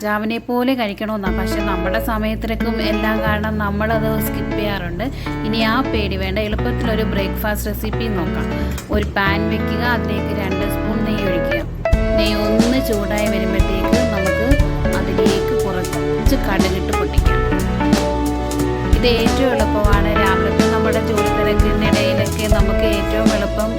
രാജാവിനെ പോലെ കഴിക്കണമെന്നാണ് പക്ഷെ നമ്മുടെ സമയത്തിനൊക്കെ എല്ലാം കാരണം നമ്മളത് സ്കിപ്പ് ചെയ്യാറുണ്ട്. ഇനി ആ പേടി വേണ്ട. എളുപ്പത്തിലൊരു ബ്രേക്ക്ഫാസ്റ്റ് റെസിപ്പി നോക്കാം. ഒരു പാൻ വെക്കുക അതിലേക്ക് രണ്ട് സ്പൂൺ നെയ്യ് ഒഴിക്കുക. നെയ്യ് ഒന്ന് ചൂടായി വരുമ്പോഴത്തേക്ക് നമുക്ക് അതിലേക്ക് കുറച്ച് കടുകിട്ട് പൊട്ടിക്കാം. ഇത് ഏറ്റവും എളുപ്പമാണ്. രാവിലത്തെ നമ്മുടെ ജോലി തിരക്കിനിടയിലൊക്കെ നമുക്ക് ഏറ്റവും എളുപ്പം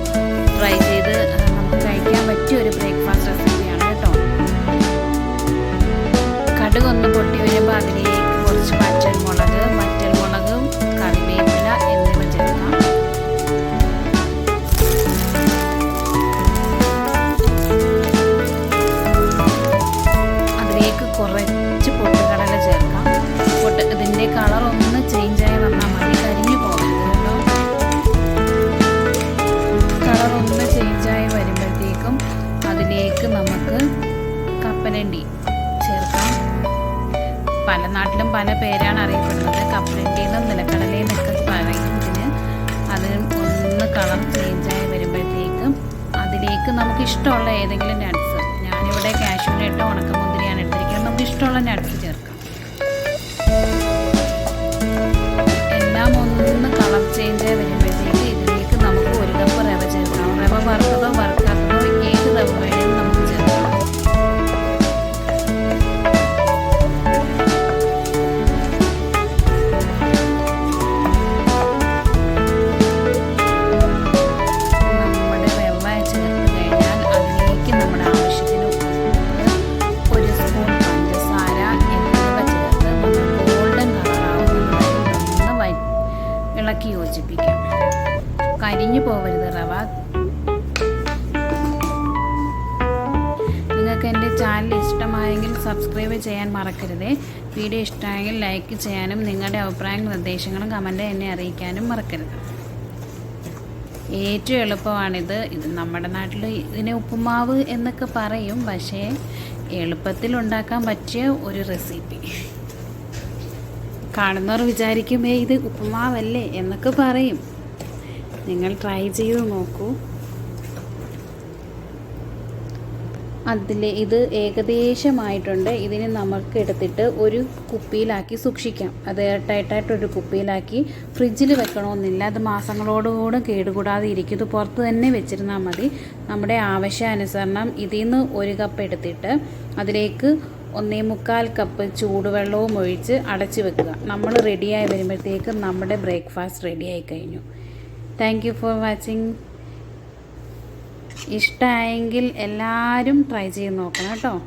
അതിലേക്ക് നമുക്ക് കപ്പലണ്ടി ചേർക്കാം. പല നാട്ടിലും പല പേരാണ് അറിയപ്പെടുന്നത്. കപ്പലണ്ടിന്നും നിലക്കടലയെന്നൊക്കെ പറയും ഇതിന് അതിന് ഒന്ന് കളർ ചേഞ്ചായി വരുമ്പോഴത്തേക്കും അതിലേക്ക് നമുക്ക് ഇഷ്ടമുള്ള ഏതെങ്കിലും നട്ട്സ് ഞാനിവിടെ കാഷ്യൂനട്ടോ ഉണക്കമുന്തിരിയാണ് എടുത്തിരിക്കുന്നത്. നമുക്ക് ഇഷ്ടമുള്ള നട്ട്സ് ചേർക്കാം. എല്ലാം ഒന്ന് കളർ ചേഞ്ചായി വരുമ്പോഴത്തേക്ക് ഇളക്കി യോജിപ്പിക്കാം. കരിഞ്ഞു പോവരുത് റവ. നിങ്ങൾക്ക് എന്റെ ചാനൽ ഇഷ്ടമായെങ്കിൽ സബ്സ്ക്രൈബ് ചെയ്യാൻ മറക്കരുത്. വീഡിയോ ഇഷ്ടമായെങ്കിൽ ലൈക്ക് ചെയ്യാനും നിങ്ങളുടെ അഭിപ്രായങ്ങളും നിർദ്ദേശങ്ങളും കമന്റ് എന്നെ അറിയിക്കാനും മറക്കരുത്. ഏറ്റവും എളുപ്പമാണിത്. ഇത് നമ്മുടെ നാട്ടിൽ ഇതിനെ ഉപ്പുമാവ് എന്നൊക്കെ പറയും. പക്ഷേ എളുപ്പത്തിൽ ഉണ്ടാക്കാൻ പറ്റിയ ഒരു റെസിപ്പി. കാണുന്നവർ വിചാരിക്കും "ഏയ് ഇത് ഉപ്പുമാവല്ലേ എന്നൊക്കെ പറയും. നിങ്ങൾ ട്രൈ ചെയ്ത് നോക്കൂ. അതിൽ ഇത് ഏകദേശമായിട്ടുണ്ട്. ഇതിനെ നമുക്ക് എടുത്തിട്ട് ഒരു കുപ്പിയിലാക്കി സൂക്ഷിക്കാം. അത് എയർടൈറ്റായിട്ടൊരു കുപ്പിയിലാക്കി ഫ്രിഡ്ജിൽ വെക്കണമെന്നില്ല അത് മാസങ്ങളോടുകൂടെ കേടുകൂടാതെ ഇരിക്കും. ഇത് പുറത്ത് തന്നെ വെച്ചിരുന്നാൽ മതി. നമ്മുടെ ആവശ്യാനുസരണം ഇതിൽ നിന്ന് ഒരു കപ്പ് എടുത്തിട്ട് അതിലേക്ക് ഒന്നേ മുക്കാൽ കപ്പ് ചൂടുവെള്ളവും ഒഴിച്ച് അടച്ചു വെക്കുക. നമ്മൾ റെഡിയായി വരുമ്പോഴത്തേക്ക് നമ്മുടെ ബ്രേക്ക്ഫാസ്റ്റ് റെഡിയായി കഴിഞ്ഞു. താങ്ക് യു ഫോർ വാച്ചിങ് ഇഷ്ടമായെങ്കിൽ എല്ലാവരും ട്രൈ ചെയ്ത് നോക്കണം കേട്ടോ.